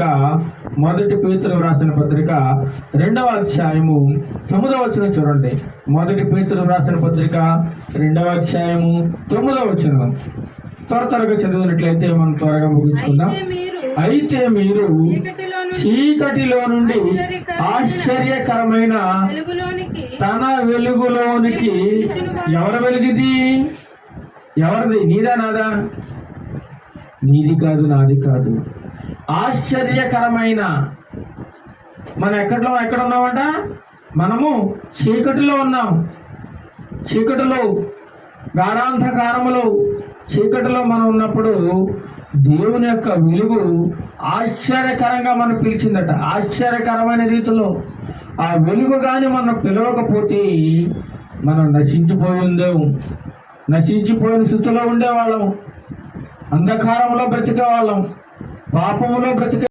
పత్రిక మొదటి పేతురు రాసిన పత్రిక రెండవ అధ్యాయము తొమ్మిదవ వచ్చిన చూడండి. మొదటి పేతురు రాసిన పత్రిక రెండవ అధ్యాయము తొమ్మిదవ వచ్చిన త్వర త్వరగా చదివినట్లయితే మనం త్వరగా ముగించుకుందాం. అయితే మీరు చీకటిలో నుండి ఆశ్చర్యకరమైన తన వెలుగులోనికి ఎవరి వెలుగుది? ఎవరిది? నీదా నాదా? నీది కాదు నాది కాదు. ఆశ్చర్యకరమైన. మనం ఎక్కడో ఎక్కడ ఉన్నామంట? మనము చీకటిలో ఉన్నాం. చీకటిలో గాఢాంధకారములో. చీకటిలో మనం ఉన్నప్పుడు దేవుని యొక్క వెలుగు ఆశ్చర్యకరంగా మనం పిలిచిందట. ఆశ్చర్యకరమైన రీతిలో ఆ వెలుగు కానీ మనం పిలవకపోతే మనం నశించిపోయి ఉండేము నశించిపోయిన స్థితిలో ఉండేవాళ్ళము అంధకారంలో బ్రతికే వాళ్ళం పాపములో బ్రతికే